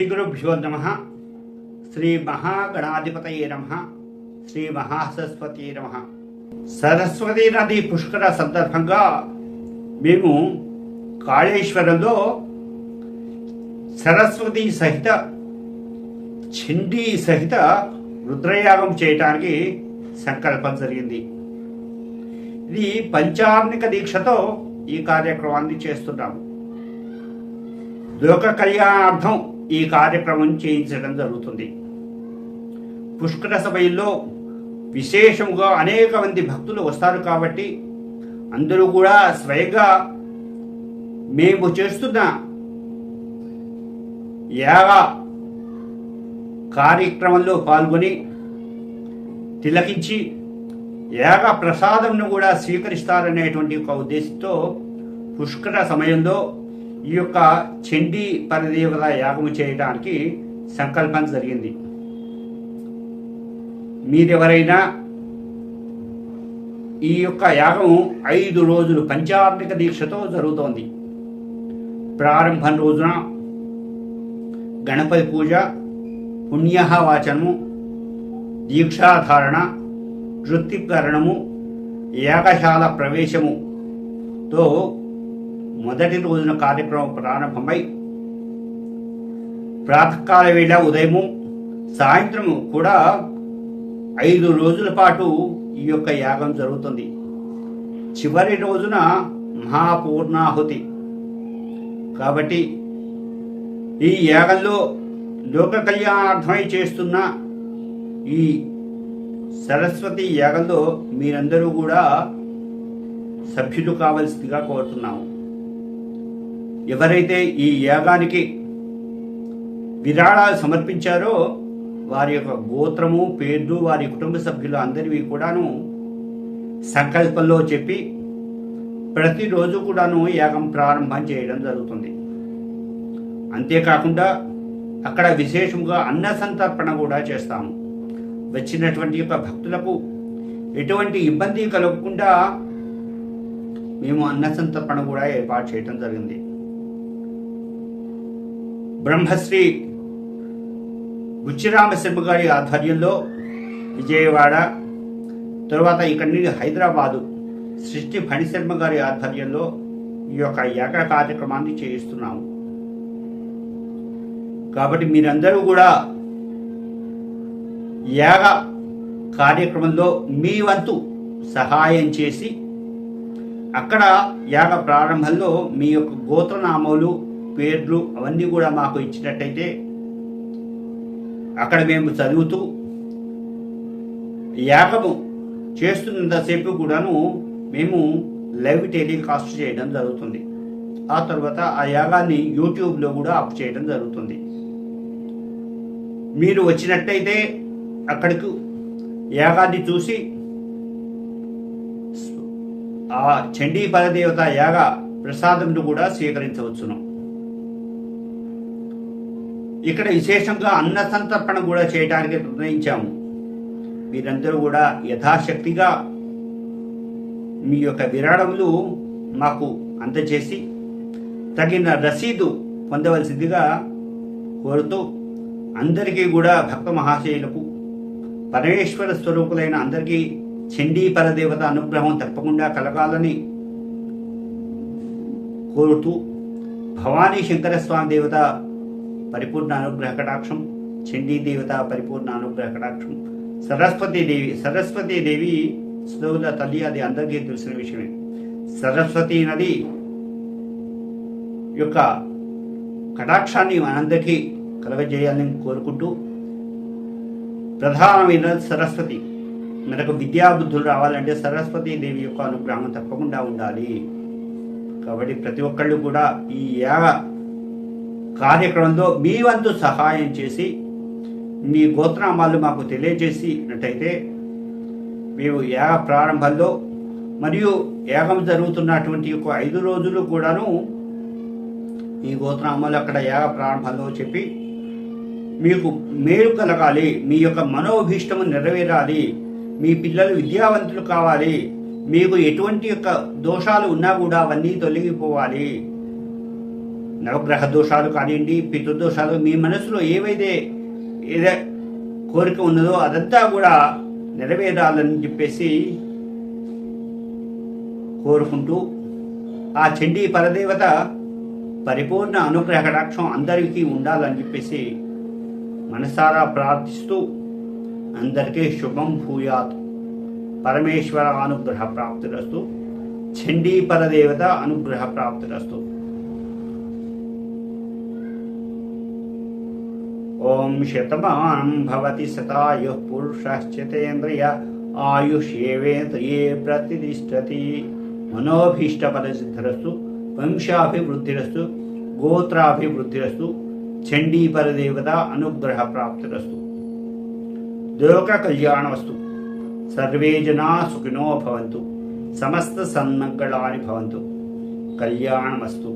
శ్రీగురుభ్యో నమ. శ్రీ మహాగణాధిపతయే నమ. శ్రీ మహాసరస్వతి నమ. సరస్వతి నది పుష్కర సందర్భంగా మేము కాళేశ్వరంలో సరస్వతి సహిత చండీ సహిత రుద్రయాగం చేయటానికి సంకల్పం జరిగింది. ఇది పంచార్మిక దీక్షతో ఈ కార్యక్రమాన్ని చేస్తున్నాము. లోక కళ్యాణార్థం ఈ కార్యక్రమం చేయించడం జరుగుతుంది. పుష్కర సమయంలో విశేషముగా అనేక మంది భక్తులు వస్తారు కాబట్టి అందరూ కూడా స్వయంగా మేము చేస్తున్న యాగ కార్యక్రమంలో పాల్గొని తిలకించి యాగ ప్రసాదంను కూడా స్వీకరిస్తారనేటువంటి ఒక ఉద్దేశంతో పుష్కర సమయంలో ఈ యొక్క చండీ పరదేవత యాగము చేయడానికి సంకల్పం జరిగింది. మీరెవరైనా ఈ యొక్క యాగం ఐదు రోజులు పంచార్మిక దీక్షతో జరుగుతోంది. ప్రారంభం రోజున గణపతి పూజ పుణ్యవాచనము దీక్షాధారణ వృత్తికరణము యాగశాల ప్రవేశముతో మొదటి రోజున కార్యక్రమం ప్రారంభమై ప్రాతకాల వేళ ఉదయము సాయంత్రము కూడా ఐదు రోజుల పాటు ఈ యొక్క యాగం జరుగుతుంది. చివరి రోజున మహాపూర్ణాహుతి. కాబట్టి ఈ యాగంలో లోక కళ్యాణార్థమై చేస్తున్న ఈ సరస్వతి యాగంలో మీరందరూ కూడా సభ్యులు కావలసిందిగా కోరుతున్నాము. ఎవరైతే ఈ యాగానికి విరాళాలు సమర్పించారో వారి యొక్క గోత్రము పేర్లు వారి కుటుంబ సభ్యులు అందరివి కూడాను సంకల్పంలో చెప్పి ప్రతిరోజు కూడాను యాగం ప్రారంభం చేయడం జరుగుతుంది. అంతేకాకుండా అక్కడ విశేషంగా అన్న సంతర్పణ కూడా చేస్తాము. వచ్చినటువంటి యొక్క భక్తులకు ఎటువంటి ఇబ్బంది కలగకుండా మేము అన్న సంతర్పణ కూడా ఏర్పాటు చేయడం జరిగింది. బ్రహ్మశ్రీ బుచ్చిరామశర్మ గారి ఆధ్వర్యంలో విజయవాడ తరువాత ఇక్కడి నుండి హైదరాబాదు సృష్టి ఫణిశర్మ గారి ఆధ్వర్యంలో ఈ యొక్క యాగ కార్యక్రమాన్ని చేయిస్తున్నాము. కాబట్టి మీరందరూ కూడా యాగ కార్యక్రమంలో మీ వంతు సహాయం చేసి అక్కడ యాగ ప్రారంభంలో మీ యొక్క గోత్రనామాలు పేర్లు అవన్నీ కూడా మాకు ఇచ్చినట్టయితే అక్కడ మేము చదువుతూ యాగము చేస్తున్నంతసేపు కూడాను మేము లైవ్ టెలికాస్ట్ చేయడం జరుగుతుంది. ఆ తర్వాత ఆ యాగాన్ని యూట్యూబ్లో కూడా అప్ చేయడం జరుగుతుంది. మీరు వచ్చినట్టయితే అక్కడికి యాగాన్ని చూసి ఆ చండీ పరదేవత యాగ ప్రసాదంను కూడా స్వీకరించవచ్చును. ఇక్కడ విశేషంగా అన్న సంతర్పణ కూడా చేయడానికి నిర్ణయించాము. మీరందరూ కూడా యథాశక్తిగా మీ యొక్క విరాళములు మాకు అందజేసి తగిన రసీదు పొందవలసిందిగా కోరుతూ అందరికీ కూడా భక్త మహాశయులకు పరమేశ్వర స్వరూపులైన అందరికీ చండీ పరదేవత అనుగ్రహం తప్పకుండా కలగాలని కోరుతూ భవానీ శంకర స్వామి దేవత పరిపూర్ణ అనుగ్రహ కటాక్షం చండీ దేవత పరిపూర్ణ అనుగ్రహ కటాక్షం. సరస్వతి దేవి సరస్వతి దేవి శ్లోకుల తల్లి అది అందరికీ తెలిసిన విషయమే. సరస్వతి నది యొక్క కటాక్షాన్ని మనందరికీ కలగజేయాలని కోరుకుంటూ ప్రధానమైన సరస్వతి మనకు విద్యాబుద్ధులు రావాలంటే సరస్వతి దేవి యొక్క అనుగ్రహం తప్పకుండా ఉండాలి. కాబట్టి ప్రతి ఒక్కళ్ళు కూడా ఈ యాగ కార్యక్రమంలో మీ వంతు సహాయం చేసి మీ గోత్రనామాలు మాకు తెలియజేసినట్టయితే మేము యాగ ప్రారంభంలో మరియు యాగం జరుగుతున్నటువంటి ఒక ఐదు రోజులు కూడాను ఈ గోత్రనామాలు అక్కడ యాగ ప్రారంభంలో చెప్పి మీకు మేలు కలగాలి మీ యొక్క మనోభీష్టము నెరవేరాలి మీ పిల్లలు విద్యావంతులు కావాలి మీకు ఎటువంటి యొక్క దోషాలు ఉన్నా కూడా అవన్నీ తొలగిపోవాలి. నవగ్రహ దోషాలు కానివ్వండి పితృదోషాలు మీ మనసులో ఏవైతే ఏదే కోరిక ఉన్నదో అదంతా కూడా నెరవేరాలని చెప్పేసి కోరుకుంటూ ఆ చండీ పరదేవత పరిపూర్ణ అనుగ్రహ కటాక్షం అందరికీ ఉండాలని చెప్పేసి మనసారా ప్రార్థిస్తూ అందరికీ శుభం భూయాత్. పరమేశ్వర అనుగ్రహ ప్రాప్తిరస్తు. చండీ పరదేవత అనుగ్రహ ప్రాప్తిరస్తు. ఓం శతమానం భవతి శతాయు పురుషశ్చతేంద్రియ ఆయుష్యేవేంద్రియే ప్రతిష్టతి మనోభీష్టపదసిద్ధిరస్తు వంశాభివృద్ధిరస్తు గోత్రాభివృద్ధిరస్తు చండీపరదేవత అనుగ్రహ ప్రాప్తిరస్తు లోక కళ్యాణమస్తు సర్వే జనా సుఖినో భవంతు సమస్త సన్మంగళాని భవంతు కళ్యాణమస్తు